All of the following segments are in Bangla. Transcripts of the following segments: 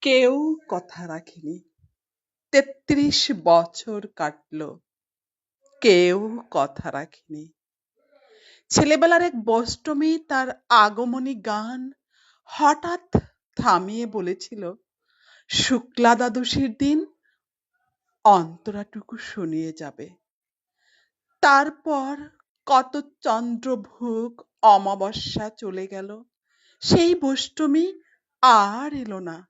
কেউ কথা রাখেনি। তেত্রিশ বছর কাটল। কেউ কথা রাখেনি। ছেলেবেলার এক বষ্টমী তার আগমনী গান হঠাৎ থামিয়ে বলেছিল শুক্লা দ্বাদশীর দিন অন্তরাটুকু শুনিয়ে যাবে। তারপর কত চন্দ্রভোগ অমাবস্যা চলে গেল। সেই বষ্টমী আর এলো না।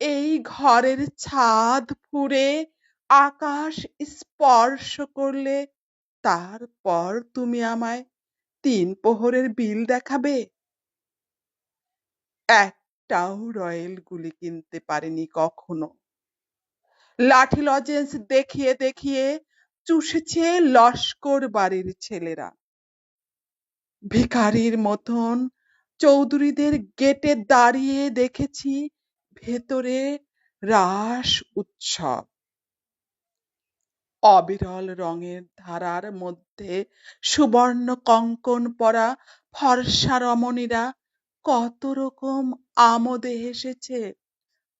এই ঘরের ছাদ ফুঁড়ে আকাশ স্পর্শ করলে, তারপর তুমি আমায় তিন প্রহরের বিল দেখাবে। একটাও রয়েল গুলি কিনতে পারেনি কখনো। লাঠি লজেন্স দেখিয়ে দেখিয়ে চুষেছে লস্কর বাড়ির ছেলেরা। ভিখারির মতন চৌধুরীদের গেটে দাঁড়িয়ে দেখেছি ভেতরে রাস উৎসব। অবিরল রঙের ধারার মধ্যে সুবর্ণ কঙ্কন পরা ফর্সা রমণীরা কত রকম আমোদে হেসেছে,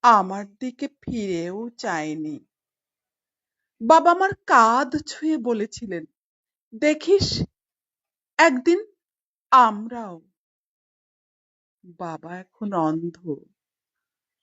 আমার দিকে ফিরেও চায়নি। বাবা আমার কাঁধ ছুঁয়ে বলেছিলেন, দেখিস, একদিন আমরাও। বাবা এখন অন্ধ।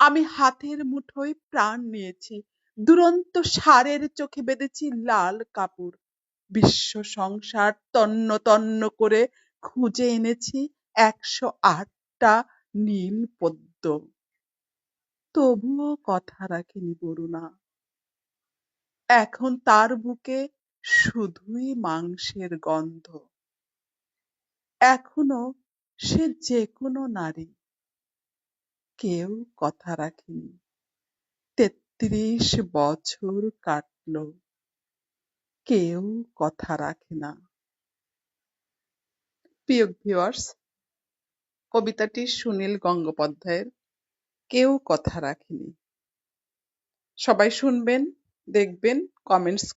আমি হাতের মুঠোয় প্রাণ নিয়েছি। দুরন্ত সারের চোখে বেঁধেছি লাল কাপড়। বিশ্ব সংসার তন্ন তন্ন করে খুঁজে এনেছি একশো আটটা নীল পদ্ম। তবুও কথা রাখেনি বরুণা। এখন তার বুকে শুধুই মাংসের গন্ধ। এখনও সে যে কোনো নারী কেউ কথা রাখেনি। তেত্রিশ বছর কাটল। কেউ কথা রাখে না। প্রিয় ভিউয়ার্স কবিতাটি সুনীল গঙ্গোপাধ্যায়ের কেউ কথা রাখেনি। সবাই শুনবেন, দেখবেন কমেন্টস